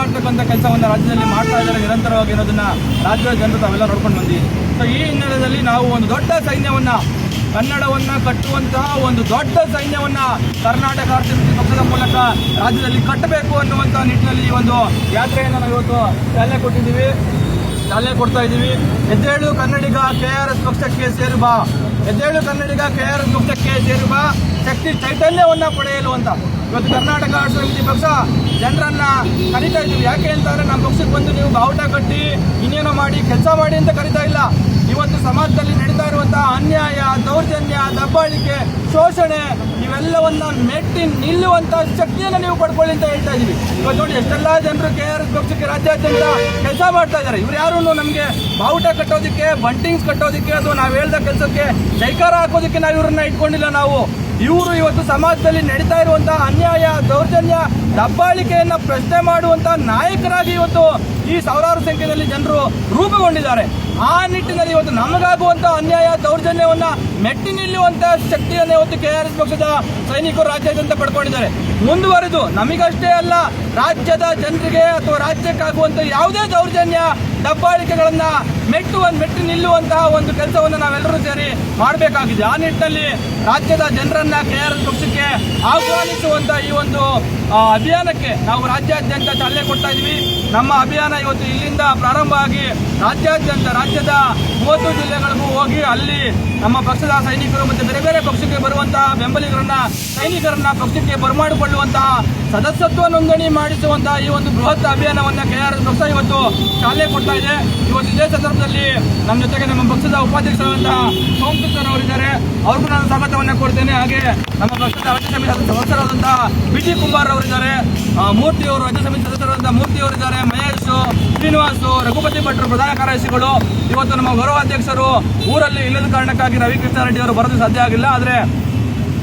ಮಾಡ್ತಕ್ಕಂಥ ಕೆಲಸವನ್ನು ರಾಜ್ಯದಲ್ಲಿ ಮಾಡ್ತಾ ಇದ್ದಾರೆ, ನಿರಂತರವಾಗಿ ಇರೋದನ್ನ ರಾಜ್ಯದ ಜನರು ತಾವೆಲ್ಲ ನೋಡ್ಕೊಂಡು ಬಂದಿ ಸೊ ಈ ಹಿನ್ನೆಲೆಯಲ್ಲಿ ನಾವು ಒಂದು ದೊಡ್ಡ ಸೈನ್ಯವನ್ನು, ಕನ್ನಡವನ್ನು ಕಟ್ಟುವಂತಹ ಒಂದು ದೊಡ್ಡ ಸೈನ್ಯವನ್ನು ಕರ್ನಾಟಕ ಸಮಿತಿ ಪಕ್ಷದ ಮೂಲಕ ರಾಜ್ಯದಲ್ಲಿ ಕಟ್ಟಬೇಕು ಅನ್ನುವಂಥ ನಿಟ್ಟಿನಲ್ಲಿ ಈ ಒಂದು ಯಾತ್ರೆಯನ್ನು ನಾವು ಇವತ್ತು ಚಾಲನೆ ಕೊಟ್ಟಿದ್ದೀವಿ. ಚಾಲನೆ ಕೊಡ್ತಾ ಇದ್ದೀವಿ. ಎದ್ದೇಳು ಕನ್ನಡಿಗ ಕೆ ಆರ್ ಎಸ್ ಪಕ್ಷಕ್ಕೆ ಸೇರು ಬಾ ಎದ್ದೇಳು ಕನ್ನಡಿಗ ಕೆ ಆರ್ ಎಸ್ ಪಕ್ಷಕ್ಕೆ ಸೇರುವ ಶಕ್ತಿ ಚೈತನ್ಯವನ್ನು ಪಡೆಯಲು ಅಂತ. ಇವತ್ತು ಕರ್ನಾಟಕ ರಾಷ್ಟ್ರ ಸಮಿತಿ ಪಕ್ಷ, ಜನರನ್ನ ಕರಿತಾ ಇದ್ದೀವಿ. ಯಾಕೆ ಅಂತಂದ್ರೆ ನಮ್ಮ ಪಕ್ಷಕ್ಕೆ ಬಂದು ನೀವು ಬಾವುಟ ಕಟ್ಟಿ, ಇನ್ನೇನೋ ಮಾಡಿ, ಕೆಲಸ ಮಾಡಿ ಅಂತ ಕರಿತಾ ಇಲ್ಲ. ಇವತ್ತು ಸಮಾಜದಲ್ಲಿ ನಡೀತಾ ಇರುವಂತಹ ಅನ್ಯಾಯ, ದೌರ್ಜನ್ಯ, ದಬ್ಬಾಳಿಕೆ, ಶೋಷಣೆ, ಇವೆಲ್ಲವನ್ನ ಮೆಟ್ಟಿ ನಿಲ್ಲುವಂತ ಶಕ್ತಿಯನ್ನು ನೀವು ಪಡ್ಕೊಳ್ಳಿ ಅಂತ ಹೇಳ್ತಾ ಇದೀವಿ ಇವತ್ತು ನೋಡಿ, ಎಷ್ಟೆಲ್ಲ ಜನರು ಕೆ ಆರ್ ಎಸ್ ಪಕ್ಷಕ್ಕೆ ರಾಜ್ಯಾದ್ಯಂತ ಕೆಲಸ ಮಾಡ್ತಾ ಇದ್ದಾರೆ. ಇವ್ರು ಯಾರು ನಮಗೆ ಬಾವುಟ ಕಟ್ಟೋದಕ್ಕೆ, ಬಂಟಿಂಗ್ಸ್ ಕಟ್ಟೋದಕ್ಕೆ ಅಥವಾ ನಾವು ಹೇಳ್ದ ಕೆಲಸಕ್ಕೆ ಜೈಕಾರ ಹಾಕೋದಕ್ಕೆ ನಾವು ಇವ್ರನ್ನ ಇಟ್ಕೊಂಡಿಲ್ಲ ನಾವು. ಇವರು ಇವತ್ತು ಸಮಾಜದಲ್ಲಿ ನಡೀತಾ ಇರುವಂತಹ ಅನ್ಯಾಯ, ದೌರ್ಜನ್ಯ, ದಬ್ಬಾಳಿಕೆಯನ್ನ ಪ್ರಶ್ನೆ ಮಾಡುವಂತ ನಾಯಕರಾಗಿ ಇವತ್ತು ಈ ಸಾವಿರಾರು ಸಂಖ್ಯೆಯಲ್ಲಿ ಜನರು ರೂಪುಗೊಂಡಿದ್ದಾರೆ. ಆ ನಿಟ್ಟಿನಲ್ಲಿ ಇವತ್ತು ನಮಗಾಗುವಂತ ಅನ್ಯಾಯ, ದೌರ್ಜನ್ಯವನ್ನ ಮೆಟ್ಟಿ ನಿಲ್ಲುವಂತ ಶಕ್ತಿಯನ್ನು ಇವತ್ತು ಕೆ ಆರ್ ಎಸ್ ಪಕ್ಷದ ಸೈನಿಕರು ರಾಜ್ಯಾದ್ಯಂತ ಪಡ್ಕೊಂಡಿದ್ದಾರೆ. ಮುಂದುವರೆದು ನಮಗಷ್ಟೇ ಅಲ್ಲ, ರಾಜ್ಯದ ಜನರಿಗೆ ಅಥವಾ ರಾಜ್ಯಕ್ಕಾಗುವಂತ ಯಾವುದೇ ದೌರ್ಜನ್ಯ, ದಬ್ಬಾಳಿಕೆಗಳನ್ನ ಮೆಟ್ಟಿ ನಿಲ್ಲುವಂತಹ ಒಂದು ಕೆಲಸವನ್ನು ನಾವೆಲ್ಲರೂ ಸೇರಿ ಮಾಡಬೇಕಾಗಿದೆ. ಆ ನಿಟ್ಟಿನಲ್ಲಿ ರಾಜ್ಯದ ಜನರನ್ನ ಕೆ ಆರ್ ಎಸ್ ಪಕ್ಷಕ್ಕೆ ಆಹ್ವಾನಿಸುವಂತಹ ಈ ಒಂದು ಅಭಿಯಾನಕ್ಕೆ ನಾವು ರಾಜ್ಯಾದ್ಯಂತ ಚಾಲನೆ ಕೊಡ್ತಾ ಇದೀವಿ. ನಮ್ಮ ಅಭಿಯಾನ ಇವತ್ತು ಇಲ್ಲಿಂದ ಪ್ರಾರಂಭ ಆಗಿ ರಾಜ್ಯಾದ್ಯಂತ, ರಾಜ್ಯದ ಮೂವತ್ತು ಜಿಲ್ಲೆಗಳಿಗೂ ಹೋಗಿ ಅಲ್ಲಿ ನಮ್ಮ ಪಕ್ಷದ ಸೈನಿಕರು ಮತ್ತು ಬೇರೆ ಬೇರೆ ಪಕ್ಷಕ್ಕೆ ಬರುವಂತಹ ಬೆಂಬಲಿಗರನ್ನ, ಸೈನಿಕರನ್ನ ಪಕ್ಷಕ್ಕೆ ಬರಮಾಡಿಕೊಳ್ಳುವಂತಹ ಸದಸ್ಯತ್ವ ನೋಂದಣಿ ಮಾಡಿಸುವಂತಹ ಈ ಒಂದು ಬೃಹತ್ ಅಭಿಯಾನವನ್ನ ಕೆ ಆರ್ ಎಸ್ ಪಕ್ಷ ಇವತ್ತು ಚಾಲನೆ ಕೊಡ್ತಾ ಇದೆ. ಇವತ್ತು ಇದೇ ಸಂದರ್ಭದಲ್ಲಿ ನಮ್ಮ ಜೊತೆಗೆ ನಮ್ಮ ಪಕ್ಷದ ಉಪಾಧ್ಯಕ್ಷರಾದಂತಹ ಸೋಮಶೇಖರ್ ಅವರಿದ್ದಾರೆ. ಅವ್ರಿಗೂ ನಾನು ಸ್ವಾಗತವನ್ನ ಕೊಡ್ತೇನೆ ಹಾಗೆ ನಮ್ಮ ಪಕ್ಷದ ರಾಜ್ಯ ಸಮಿತಿ ಸದಸ್ಯರಾದಂತಹ ಜಿ ಕುಮಾರ್ ಅವರಿದ್ದಾರೆ. ಮೂರ್ತಿ ಅವರು ರಾಜ್ಯ ಸಮಿತಿ ಸದಸ್ಯರಾದಂತಹ ಮೂರ್ತಿ ಅವರಿದ್ದಾರೆ ಮಹೇಶ್, ಶ್ರೀನಿವಾಸ್, ರಘುಪತಿ ಭಟ್ರು ಪ್ರಧಾನ ಕಾರ್ಯದರ್ಶಿಗಳು. ಇವತ್ತು ನಮ್ಮ ಗೌರವಾಧ್ಯಕ್ಷರು ಊರಲ್ಲಿ ಇಲ್ಲದ ಕಾರಣಕ್ಕಾಗಿ ರವಿಕೃಷ್ಣ ರೆಡ್ಡಿ ಅವರು ಬರೋದು ಸಾಧ್ಯ ಆಗಿಲ್ಲ. ಆದ್ರೆ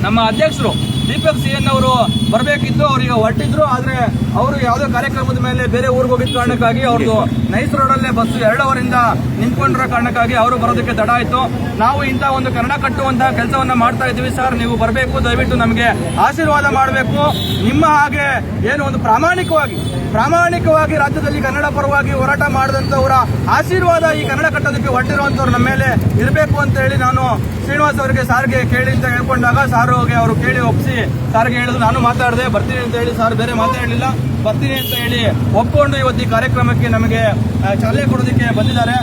ನಮ್ಮ ಅಧ್ಯಕ್ಷರು ದೀಪಕ್ ಸಿ ಎನ್ ಅವರು ಬರಬೇಕಿತ್ತು, ಅವ್ರಿಗೆ ಹೊರಟಿದ್ರು, ಆದ್ರೆ ಅವರು ಯಾವುದೋ ಕಾರ್ಯಕ್ರಮದ ಮೇಲೆ ಬೇರೆ ಊರಿಗೆ ಹೋಗಿದ್ದ ಕಾರಣಕ್ಕಾಗಿ ಅವ್ರದ್ದು ನೈಸ್ ರೋಡಲ್ಲೇ ಬಸ್ ಎರಡು ಅವರಿಂದ ನಿಂತ್ಕೊಂಡಿರೋ ಕಾರಣಕ್ಕಾಗಿ ಅವರು ಬರೋದಕ್ಕೆ ತಡ ಆಯ್ತು. ನಾವು ಇಂಥ ಒಂದು ಕನ್ನಡ ಕಟ್ಟುವಂತಹ ಕೆಲಸವನ್ನ ಮಾಡ್ತಾ ಇದ್ದೀವಿ ಸರ್, ನೀವು ಬರಬೇಕು, ದಯವಿಟ್ಟು ನಮಗೆ ಆಶೀರ್ವಾದ ಮಾಡಬೇಕು. ನಿಮ್ಮ ಹಾಗೆ ಏನು ಒಂದು ಪ್ರಾಮಾಣಿಕವಾಗಿ ಪ್ರಾಮಾಣಿಕವಾಗಿ ರಾಜ್ಯದಲ್ಲಿ ಕನ್ನಡ ಪರವಾಗಿ ಹೋರಾಟ ಮಾಡಿದಂತವರ ಆಶೀರ್ವಾದ ಈ ಕನ್ನಡ ಕಟ್ಟೋದಕ್ಕೆ ಹೊಟ್ಟಿರುವಂಥವ್ರ ನಮ್ಮ ಮೇಲೆ ಇರಬೇಕು ಅಂತ ಹೇಳಿ ನಾನು ಶ್ರೀನಿವಾಸ್ ಅವರಿಗೆ ಸಾರಿಗೆ ಕೇಳಿ ಅಂತ ಹೇಳ್ಕೊಂಡಾಗ ಸಾರಿಗೆ ಅವರು ಕೇಳಿ ಒಪ್ಪಿಸಿ ಸಾರಿಗೆ ಹೇಳಿದ್ರು. ನಾನು ಮಾತಾಡಿದೆ, ಬರ್ತೀನಿ ಅಂತ ಹೇಳಿ ಸಾರ್ ಬೇರೆ ಮಾತಾಡಲಿಲ್ಲ. ಬರ್ತೀನಿ ಅಂತ ಹೇಳಿ ಒಪ್ಪಿಕೊಂಡು ಇವತ್ತು ಈ ಕಾರ್ಯಕ್ರಮಕ್ಕೆ ನಮಗೆ ಚಾಲನೆ ಕೊಡೋದಕ್ಕೆ ಬಂದಿದ್ದಾರೆ.